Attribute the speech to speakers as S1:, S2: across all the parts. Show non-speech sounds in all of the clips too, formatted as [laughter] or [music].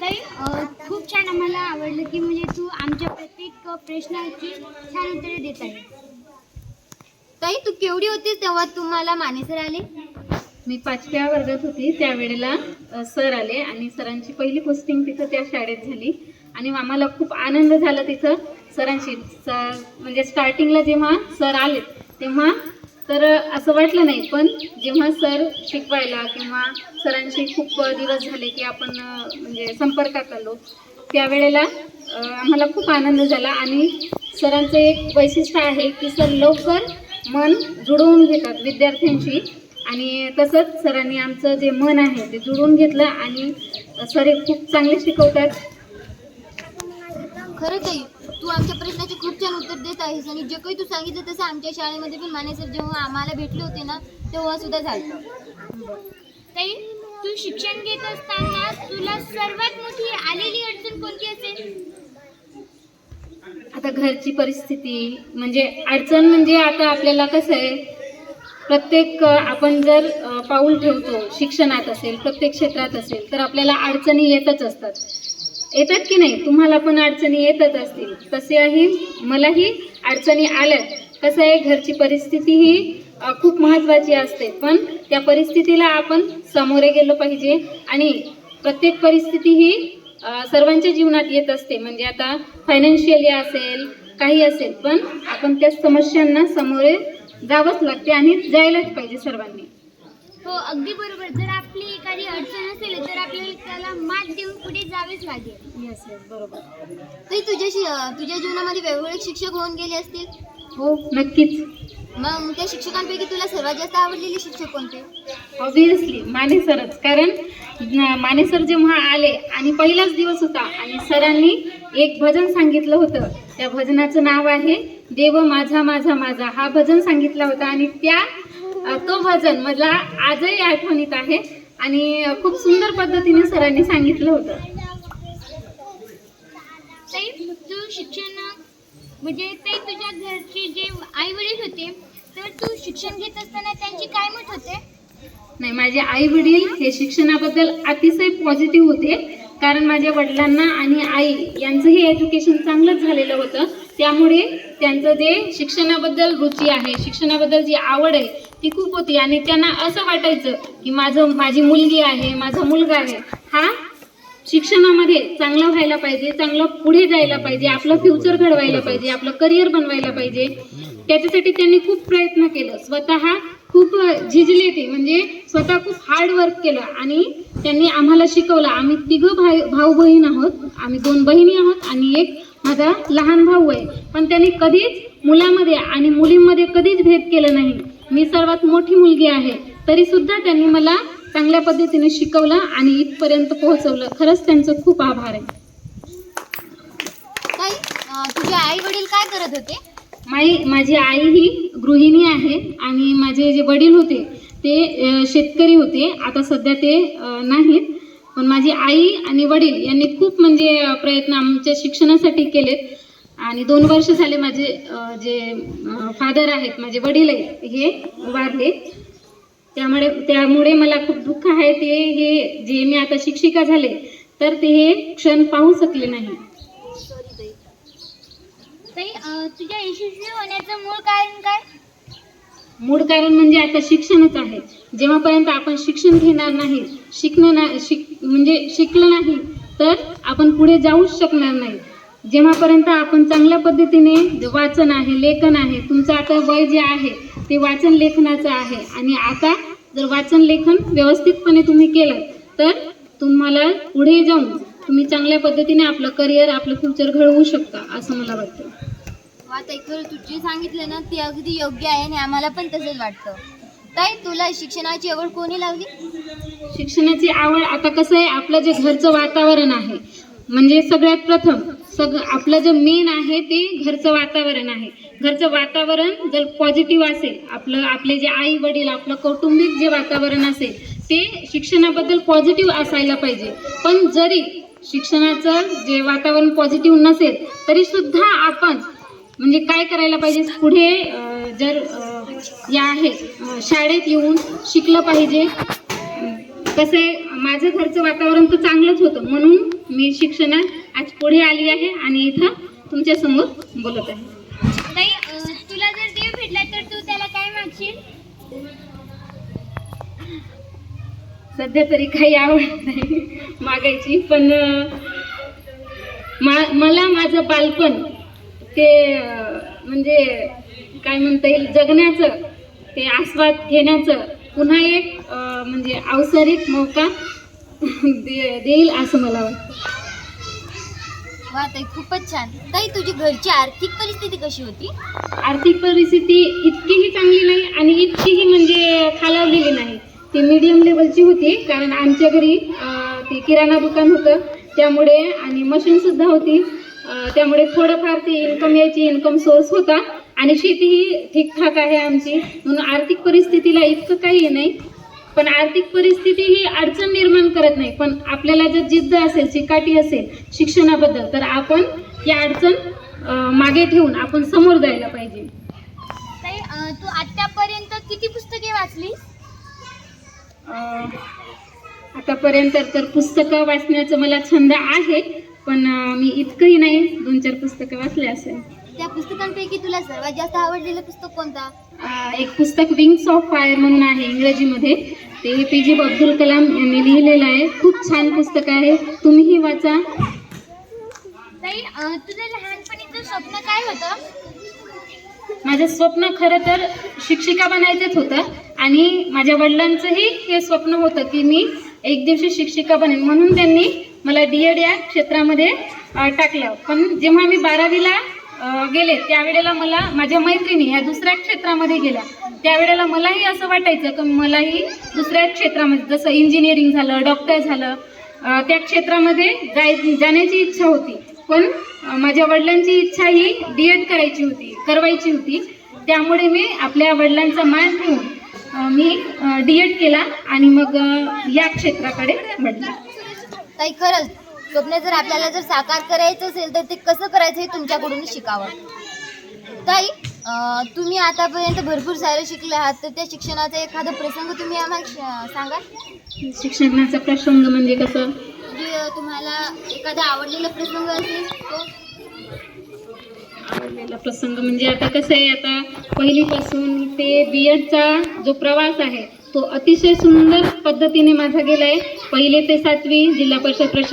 S1: ताई खूप छान आम्हाला आवडलं की म्हणजे तू आमच्या प्रत्येक प्रश्नाची छान उत्तरे देत आहे.
S2: ताई तू केवढी होतीस तेव्हा तुम्हाला मानेसर आले?
S3: मी पाचव्या वर्गात होती त्यावेळेला सर आले आणि सरांची पहिली पोस्टिंग तिथं त्या शाळेत झाली. आणि आम्हाला खूप आनंद झाला तिथं. सरांशी सर म्हणजे स्टार्टिंगला जेव्हा सर आले तेव्हा तर असं वाटलं नाही पण जेव्हा सर शिकवायला किंवा सरांशी खूप दिवस झाले की आपण म्हणजे संपर्कात आलो त्यावेळेला आम्हाला खूप आनंद झाला आणि सरांचं एक वैशिष्ट्य आहे की सर लवकर मन जुळवून घेतात विद्यार्थ्यांशी आणि तसंच सरांनी आमचं जे मन आहे ते जुळवून घेतलं आणि सर हे खूप चांगले शिकवतात.
S2: खरंच आहे तू आमच्या प्रश्नाचे खूप छान उत्तर देत आहेस आणि जे काही तू सांगितलं तसं आमच्या शाळेमध्ये पण मानेसर जेव्हा आम्हाला भेटले होते ना तेव्हा सुद्धा झालं.
S1: ताई तू शिक्षण घेत असताना तुला सर्वात मोठी आलेली अडचण कोणती असेल?
S3: आता घरची परिस्थिती म्हणजे अडचण म्हणजे आता आपल्याला कसं आहे प्रत्येक आपण जर पाऊल ठेवतो शिक्षणात असेल प्रत्येक क्षेत्रात असेल तर आपल्याला अडचणी येतच असतात. येतात की नाही? तुम्हाला पण अडचणी येतच असतील. तसेही मलाही अडचणी आल्या कसं आहे घरची परिस्थिती ही खूप महत्त्वाची असते. पण त्या परिस्थितीला आपण सामोरे गेलो पाहिजे आणि प्रत्येक परिस्थिती ही सर्वांच्या जीवनात येत असते. म्हणजे आता फायनान्शियली असेल काही असेल पण आपण त्या समस्यांना सामोरे जावंच लागते आणि जायलाच पाहिजे सर्वांनी.
S1: हो अगदी बरोबर. जर आपली एखादी अडचण असेल तर आपल्याला त्याला मात देऊन पुढे जावेच लागेल.
S3: येस येस बरोबर.
S2: ताई तुझ्याशी अं, तुझ्या जीवनामध्ये वेगवेगळे शिक्षक होऊन गेले असतील?
S3: हो नक्कीच.
S2: मग त्या शिक्षकांपैकी तुला सर्वात जास्त आवडलेले शिक्षक कोणते?
S3: ऑब्विसली माने सरच कारण न- माने सर जेव्हा आले आणि पहिलाच दिवस होता आणि सरांनी एक भजन सांगितलं होतं. त्या भजनाचं नाव आहे देव माझा माझा माझा. हा भजन सांगितला होता आणि त्या तो भजन मला आजही आठवणीत आहे. आणि खूप सुंदर पद्धतीने सरांनी सांगितलं होतं.
S1: तू शिक्षण म्हणजे ते तुझ्या घरचे जे आई वडील होते तर तू शिक्षण घेत असताना त्यांची काय मत होते?
S3: नाही माझे आई वडील हे शिक्षणाबद्दल अतिशय पॉझिटिव्ह होते. कारण माझ्या वडिलांना आणि आई यांचंही एज्युकेशन चांगलंच झालेलं होतं. त्यामुळे त्यांचं जे शिक्षणाबद्दल रुची आहे शिक्षणाबद्दल जी आवड आहे ती खूप होती आणि त्यांना असं वाटायचं की माझं माझी मुलगी आहे माझा मुलगा आहे. हा शिक्षणामध्ये चांगलं व्हायला पाहिजे चांगलं पुढे जायला पाहिजे आपलं फ्युचर घडवायला पाहिजे आपलं करिअर बनवायला पाहिजे. त्याच्यासाठी त्यांनी खूप प्रयत्न केलं. स्वतः खूप झिजले ते म्हणजे स्वतः खूप हार्ड वर्क केलं आणि त्यांनी आम्हाला शिकवलं. आम्ही तिघं भाई भाऊ बहीण आहोत. आम्ही दोन बहिणी आहोत आणि एक माझा लहान भाऊ आहे. पण त्यांनी कधीच मुलामध्ये आणि मुलींमध्ये कधीच भेद केला नाही. मी सर्वात मोठी मुलगी आहे. तरी सुद्धा त्यांनी मला चांगल्या पद्धतीने शिकवलं आणि इथपर्यंत पोहोचवलं. खरंच त्यांचं खूप आभार आहे.
S2: ताई अं, तुझे आई वडील काय करत होते?
S3: माई माझी आई ही गृहिणी आहे आणि माझे जे वडील होते ते अ, शेतकरी होते. आता सध्या ते अ, नाहीत. पण माझी आई आणि वडील यांनी खूप म्हणजे अ, प्रयत्न आमच्या शिक्षणासाठी केलेत. आणि दोन वर्ष झाले माझे जे फादर आहेत माझे वडील आहेत हे वारले. त्यामुळे त्यामुळे मला खूप दुःख आहे. ते हे जे मी आता शिक्षिका झाले तर ते हे क्षण पाहू शकले नाही.
S1: तुझ्या यशस्वी होण्याचं मूळ कारण काय?
S3: मूळ कारण म्हणजे आता शिक्षणच आहे. जेव्हापर्यंत आपण शिक्षण घेणार नाही शिकणं ना शिक म्हणजे शिकलं नाही तर आपण पुढे जाऊच शकणार नाही. जेव्हापर्यंत आपण चांगल्या पद्धतीने वाचन आहे लेखन आहे तुमचं आता वय जे आहे ते वाचन लेखनाचं आहे. आणि आता जर वाचन लेखन व्यवस्थितपणे तुम्ही केलं तर तुम्हाला पुढे जाऊन तुम्ही चांगल्या पद्धतीने आपलं करिअर आपलं फ्युचर घडवू शकता असं मला वाटतं.
S2: ताई खरं तू जे सांगितलं ना ते अगदी योग्य आहे आणि आम्हाला पण तसंच वाटतं. ताई तुला शिक्षणाची आवड कोणी लावली?
S3: शिक्षणाची आवड आता कसं आहे आपलं जे घरचं वातावरण आहे म्हणजे सगळ्यात प्रथम सग आपलं जे मेन आहे ते घरचं वातावरण आहे. घरचं वातावरण जर पॉझिटिव्ह असेल आपलं आपले जे आई वडील आपलं कौटुंबिक जे वातावरण असेल ते शिक्षणाबद्दल पॉझिटिव्ह असायला पाहिजे. पण जरी शिक्षणाचं जे वातावरण पॉझिटिव्ह नसेल तरी सुद्धा आपण म्हणजे काय करायला पाहिजे? पुढे जर या आहे शाळेत येऊन शिकलं पाहिजे. कसं माझं घरचं वातावरण तर चांगलंच होतं. म्हणून मी शिक्षणात आज पुढे आली आहे आणि इथं तुमच्यासमोर बोलत आहे.
S1: ताई तुला जर देव भेटला तर तू त्याला काय मागशील?
S3: सध्या तरी काही आवड नाही मागायची पण मा मला माझं बालपण ते म्हणजे काय म्हणता येईल जगण्याचं ते आस्वाद घेण्याचं पुन्हा एक म्हणजे अवसरिक मौका दे- देईल असं मला वाटतं.
S2: वा ताई खूपच छान. ताई तुझी घरची आर्थिक परिस्थिती कशी होती?
S3: आर्थिक परिस्थिती इतकीही चांगली नाही आणि इतकीही म्हणजे खालावलेली नाही. ती मीडियम लेवलची होती कारण आमच्या घरी अं, ते किराणा दुकान होतं. त्यामुळे आणि मशीन सुद्धा होती. अं, त्यामुळे थोडंफार ती इन्कम यायची इन्कम सोर्स होता. आणि शेतीही ठीकठाक आहे आमची. म्हणून आर्थिक परिस्थितीला इतकं काही नाही. पण आर्थिक परिस्थिती ही अडचण निर्माण करत नाही. पण आपल्याला जर जिद्द असेल चिकाटी असेल शिक्षणाबद्दल तर आपण ही अडचण मागे ठेवून आपण समोर जायला पाहिजे.
S1: तू आतापर्यंत किती पुस्तके वाचलीस?
S3: अं, आतापर्यंत तर पुस्तकं वाचण्याचं मला छंद आहे पण मी इतकंही नाही दोन चार पुस्तकं वाचले असेल.
S2: त्या पुस्तकांपैकी तुला सर्वात जास्त आवडलेलं पुस्तक कोणता?
S3: एक पुस्तक विंग्स ऑफ फायर म्हणून आहे इंग्रजीमध्ये. ते ए पी जे अब्दुल कलाम यांनी लिहिलेलं आहे. खूप छान पुस्तक आहे. तुम्हीही वाचा.
S1: ताई अं, तुझं लहानपणीचं स्वप्न काय होतं?
S3: माझं स्वप्न खरं तर शिक्षिका बनायचंच होतं. आणि माझ्या वडिलांचंही हे स्वप्न होतं की मी एक दिवशी शिक्षिका बनेन. म्हणून त्यांनी मला डी एड या क्षेत्रामध्ये अ, टाकलं. पण जेव्हा मी बारावीला गेले. त्यावेळेला मला माझ्या मैत्रिणी ह्या दुसऱ्या क्षेत्रामध्ये गेल्या. त्यावेळेला मलाही असं वाटायचं की मलाही दुसऱ्या क्षेत्रामध्ये जसं इंजिनिअरिंग झालं डॉक्टर झालं त्या क्षेत्रामध्ये जाय जाण्याची इच्छा होती. पण माझ्या वडिलांची इच्छा ही डी एड करायची होती करवायची होती. त्यामुळे मी आपल्या वडिलांचा मान ठेवून मी डी एड केला आणि मग या क्षेत्राकडे म्हटलं
S2: काही खरंच स्वप्न जर आपल्याला जर साकार करायचं असेल तर ते कसं करायचं हे तुमच्याकडूनच शिकावं. ताई तुम्ही आतापर्यंत भरपूर सारं शिकले आहात तर त्या शिक्षणाचा एखादा प्रसंग तुम्ही आम्हाला सांगाल
S3: शिक्षणाचा प्रसंग म्हणजे कसं?
S2: तुम्हाला एखादा आवडलेला प्रसंग असेल तो
S3: आवडलेला प्रसंग म्हणजे आता कसं आहे आता पहिलीपासून ते बी एडचा जो प्रवास आहे तो अतिशय सुंदर पद्धतीने माझा गेला आहे पहिले ते सातवी जिल्हा परिषद प्रश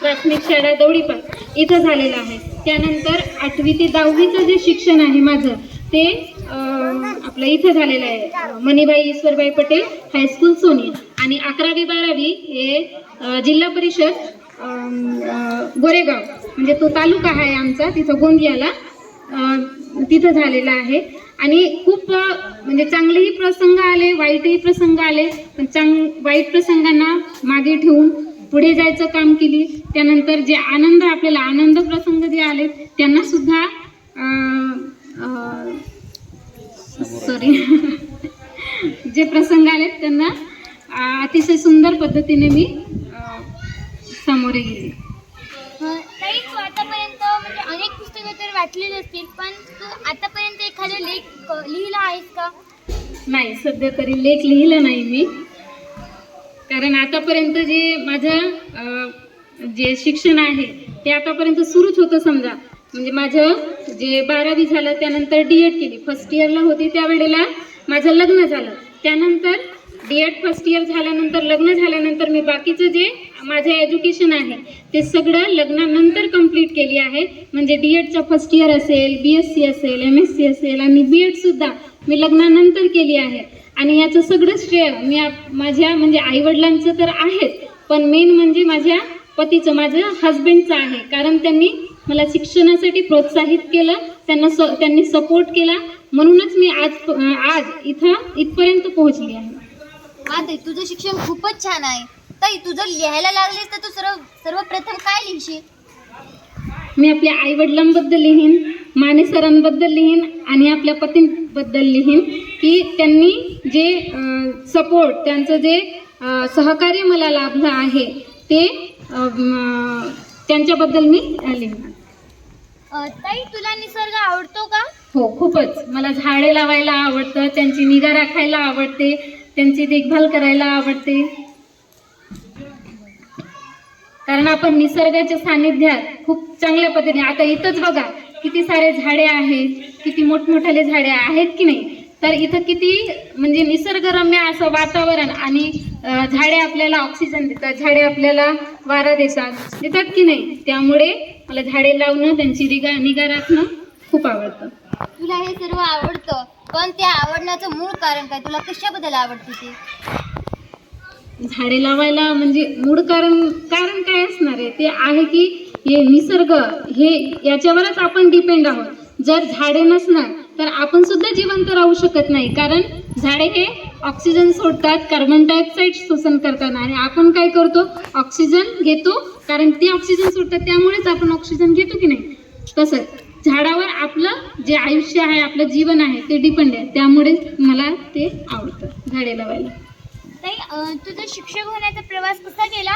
S3: प्राथमिक शाळा दौडीपास इथं झालेलं आहे. त्यानंतर आठवी ते दहावीचं जे शिक्षण आहे माझं ते आपलं इथं झालेलं आहे. मणिबाई ईश्वरबाई पटेल हायस्कूल सोनी आणि अकरावी बारावी हे जिल्हा परिषद गोरेगाव. म्हणजे तो तालुका आहे आमचा तिथं गोंदियाला तिथं झालेला आहे. आणि खूप म्हणजे चांगलेही प्रसंग आले वाईटही प्रसंग आले पण चांग वाईट प्रसंगांना मागे ठेवून पुढे जायचं काम केली. त्यानंतर जे आनंद आपल्याला आनंद प्रसंग जे आले त्यांना सुद्धा सॉरी [laughs] जे प्रसंग आले त्यांना अतिशय सुंदर पद्धतीने मी सामोरे गेले
S1: अं, ताई तू आतापर्यंत म्हणजे अनेक वाचलेले असतील पण तू आतापर्यंत एखादा लेख लिहिला आहेस का?
S3: नाही सध्या तरी लेख लिहिला नाही मी. कारण आतापर्यंत जे माझं जे शिक्षण आहे ते आतापर्यंत सुरूच होतं समजा. म्हणजे माझं जे बारावी झालं त्यानंतर डी एड केली फर्स्ट इयरला होती त्यावेळेला माझं लग्न झालं. त्यानंतर डी एड फर्स्ट इयर झाल्यानंतर लग्न झाल्यानंतर मी बाकीचं जे माझे एज्युकेशन आहे. ते सगळं लग्नानंतर कंप्लीट केली आहे. म्हणजे डी एडचं फर्स्ट इयर असेल बी एस सी असेल एम एस सी असेल आणि बी एडसुद्धा मी लग्नानंतर केली आहे. आणि याचं सगळं श्रेय मी माझ्या म्हणजे आईवडिलांचं तर आहेच. पण मेन म्हणजे माझ्या पतीचं माझ्या हस्बंडचं आहे. कारण त्यांनी मला शिक्षणासाठी प्रोत्साहित केलं त्यांना स त्यांनी सपोर्ट केला. म्हणूनच मी आज आज इथं इथपर्यंत पोहोचली आहे.
S2: हा तुझं शिक्षण खूपच छान आहे. ताई तुझं लिहायला लागलीस तर तू सर्व सर्वप्रथम काय लिहिशील?
S3: मी आपल्या आईवडिलांबद्दल लिहीन माने सरांबद्दल लिहीन आणि आपल्या पतींबद्दल लिहीन की त्यांनी जे सपोर्ट त्यांचं जे सहकार्य मला लाभलं आहे ते त्यांच्याबद्दल मी लिहिणार
S1: ताई तुला निसर्ग आवडतो का?
S3: हो खूपच. मला झाडे लावायला आवडतं त्यांची निगा राखायला आवडते त्यांची देखभाल करायला आवडते. कारण आपण निसर्गाच्या सानिध्यात खूप चांगल्या पद्धतीने आता इथंच बघा किती सारे झाडे आहेत किती मोठमोठाले झाडे आहेत की नाही? तर इथं किती म्हणजे निसर्गरम्य असं वातावरण आणि झाडे आपल्याला ऑक्सिजन देतात झाडे आपल्याला वारा देतात देतात की नाही? त्यामुळे मला झाडे लावणं त्यांची निगा निगा राखणं खूप आवडतं.
S2: तुला हे सर्व आवडतं पण ते आवडण्याचं मूळ कारण काय? तुला कशाबद्दल आवडते ते?
S3: झाडे लावायला म्हणजे मूळ कारण कारण काय असणार आहे? ते आहे की हे निसर्ग हे याच्यावरच आपण डिपेंड आहोत. जर झाडे नसणार तर आपण सुद्धा जिवंत राहू शकत नाही. कारण झाडे हे ऑक्सिजन सोडतात कार्बन डायऑक्साईड शोषण करतात. आणि आपण काय करतो? ऑक्सिजन घेतो. कारण ते ऑक्सिजन सोडतात त्यामुळेच आपण ऑक्सिजन घेतो की नाही? तसंच झाडावर आपलं जे आयुष्य आहे आपलं जीवन आहे ते डिपेंड आहे. त्यामुळे मला ते आवडतं झाडे लावायला.
S1: ताई तुझा शिक्षक होण्याचा प्रवास कसा गेला?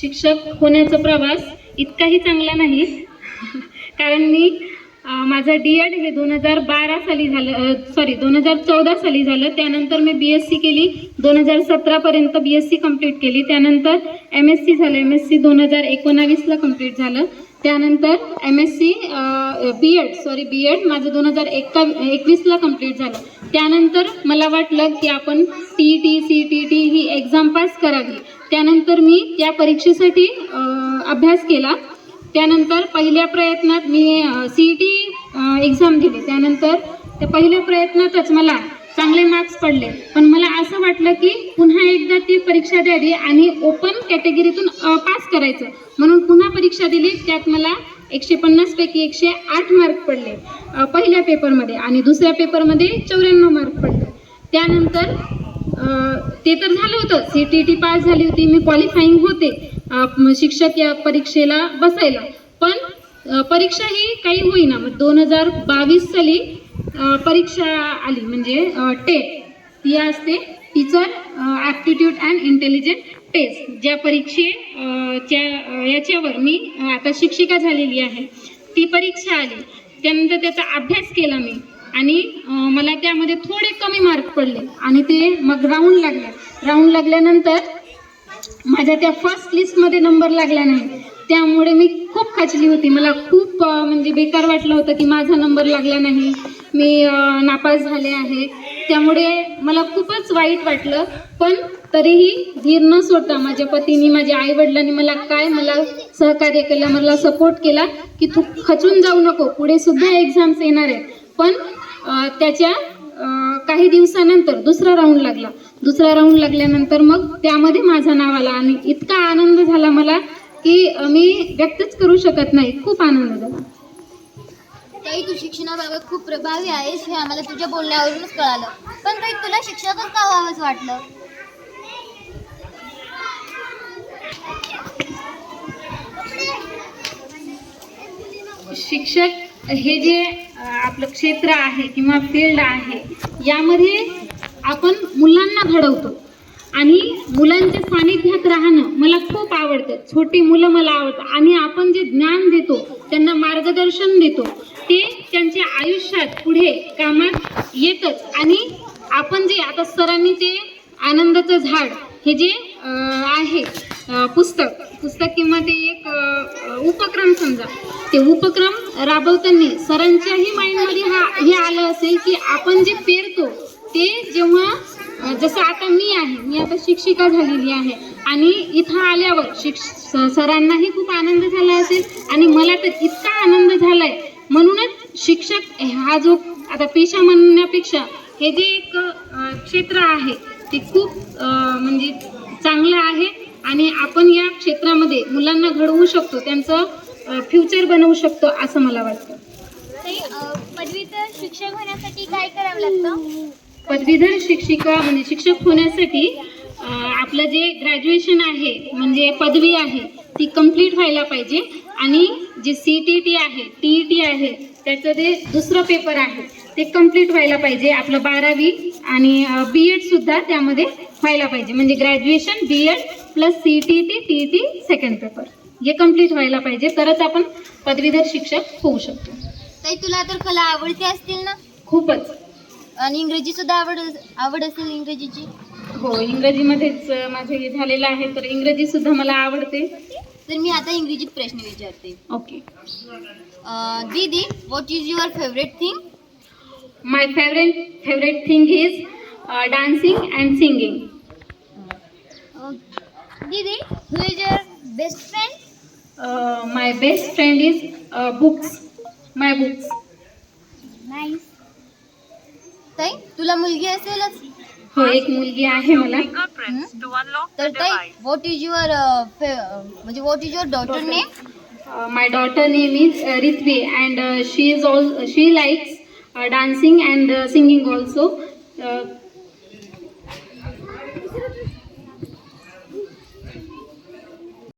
S3: शिक्षक होण्याचा प्रवास इतकाही चांगला नाही. [laughs] कारण मी माझं डी एड हे दोन हजार बारा साली झालं सॉरी दोन हजार चौदा साली झालं. त्यानंतर मी बी एस सी केली. दोन हजार सतरापर्यंत बी एस सी कंप्लीट केली. त्यानंतर एम एस सी झालं. एम एस सी दोन हजार एकोणावीसला कंप्लीट झालं. त्यानंतर M S C B Ed sorry B Ed माझं दोन हजार एका एकवीसला कंप्लीट झालं. त्यानंतर मला वाटलं की आपण T E T C T T ही एक्झाम पास करावी. त्यानंतर मी त्या परीक्षेसाठी अभ्यास केला. त्यानंतर पहिल्या प्रयत्नात मी सी ई टी एक्झाम दिली. त्यानंतर त्या पहिल्या प्रयत्नातच मला चांगले मार्क्स पडले. पण मला असं वाटलं की पुन्हा एकदा ती परीक्षा द्यावी आणि ओपन कॅटेगरीतून पास करायचं. म्हणून पुन्हा परीक्षा दिली. त्यात मला एकशे पन्नासपैकी एकशे आठ मार्क पडले. पहिल्या पेपरमध्ये आणि दुसऱ्या पेपरमध्ये चौऱ्याण्णव मार्क पडले. त्यानंतर ते तर झालं होतं. सी टी टी पास झाली होती. मी क्वालिफाईंग होते. शिक्षक या परीक्षेला बसायला. पण परीक्षा ही काही होईना. मग दोन हजार बावीस साली परीक्षा आली. म्हणजे टेट ती असते teacher aptitude and intelligent test ज्या परीक्षे च्या याच्यावर मी आता शिक्षिका झालेली आहे. ती परीक्षा आली. त्यानंतर त्याचा अभ्यास केला मी. आणि मला त्यामध्ये थोडे कमी मार्क पडले. आणि ते मग राऊंड लागले. राऊंड लागल्यानंतर माझ्या त्या फर्स्ट लिस्टमध्ये नंबर लागला नाही. त्यामुळे मी खूप खचली होती. मला खूप म्हणजे बेकार वाटलं होतं की माझा नंबर लागला नाही. मी नापास झाले आहे. त्यामुळे मला खूपच वाईट वाटलं. पण तरीही धीर न सोडता माझ्या पतीने माझ्या आईवडिलांनी मला काय मला सहकार्य केलं मला सपोर्ट केला की तू खचून जाऊ नको. पुढे सुद्धा एक्झाम्स येणार आहेत. पण त्याच्या काही दिवसानंतर दुसरा राऊंड लागला. दुसरा राऊंड लागल्यानंतर मग त्यामध्ये माझं नाव आला आणि इतका आनंद झाला मला की मी व्यक्तच करू शकत नाही. खूप आनंद झाला.
S2: ताई तू शिक्षणाबाबत खूप प्रभावी आहेस हे आम्हाला तुझ्या बोलण्यावरूनच कळालं. पण ताई तुला शिक्षकच का व्हावंच वाटलं?
S3: शिक्षक हे जे आपलं क्षेत्र आहे किंवा फील्ड आहे यामध्ये आपण मुलांना घडवतो. आणि मुलांच्या सानिध्यात राहणं मला खूप आवडतं. छोटी मुलं मला आवडतं आणि आपण जे ज्ञान देतो त्यांना मार्गदर्शन देतो ते त्यांच्या आयुष्यात पुढे कामात येतच. आणि आपण जे आता सरांनी ते आनंदाचं झाड हे जे आहे पुस्तक पुस्तक किंवा ते एक उपक्रम समजा ते उपक्रम राबवताना सरांच्याही माइंडमध्ये हा हे आलं असेल की आपण जे पेरतो ते जेव्हा जसं आता मी आहे मी आता शिक्षिका झालेली आहे आणि इथं आल्यावर शिक्ष स- सरांनाही खूप आनंद झाला असेल आणि मला तर इतका आनंद झालाय. म्हणूनच शिक्षक हा जो आता पेशा म्हणण्यापेक्षा हे जे एक क्षेत्र आहे ते खूप म्हणजे चांगलं आहे आणि आपण या क्षेत्रामध्ये मुलांना घडवू शकतो. त्यांचं फ्युचर बनवू शकतो असं मला वाटतं.
S1: पदवीधर शिक्षक होण्यासाठी काय करावं लागतं?
S3: पदवीधर शिक्षिका म्हणजे शिक्षक होण्यासाठी आपलं जे ग्रॅज्युएशन आहे म्हणजे पदवी आहे ती कंप्लीट व्हायला पाहिजे. आणि जे सी टी टी आहे टी टी आहे त्याचं जे दुसरं पेपर आहे ते कंप्लीट व्हायला पाहिजे. आपलं बारावी आणि बी एडसुद्धा त्यामध्ये व्हायला पाहिजे. म्हणजे graduation B Ed plus C T T T T second paper हे कंप्लीट व्हायला पाहिजे तरच आपण पदवीधर शिक्षक होऊ शकतो.
S2: ताई तुला तर कला आवडते असतील ना?
S3: खूपच.
S2: आणि इंग्रजी सुद्धा आवड आवड असेल इंग्रजीची.
S3: हो इंग्रजीमध्येच माझे हे झालेलं आहे तर इंग्रजी सुद्धा मला आवडते.
S2: तर मी आता इंग्रजीत प्रश्न विचारते.
S3: ओके.
S2: अं, दीदी what is your favourite thing
S3: my favourite favourite thing is dancing and singing
S1: दीदी who is your best friend
S3: my best friend is books my books
S1: nice
S2: ताई तुला मुलगी असेलच.
S3: हो एक मुलगी आहे मला?
S2: तर ताई व्हॉट इज युअर म्हणजे what is your daughter name
S3: Uh, my daughter name is uh, Ritvi and uh, she is all she likes uh,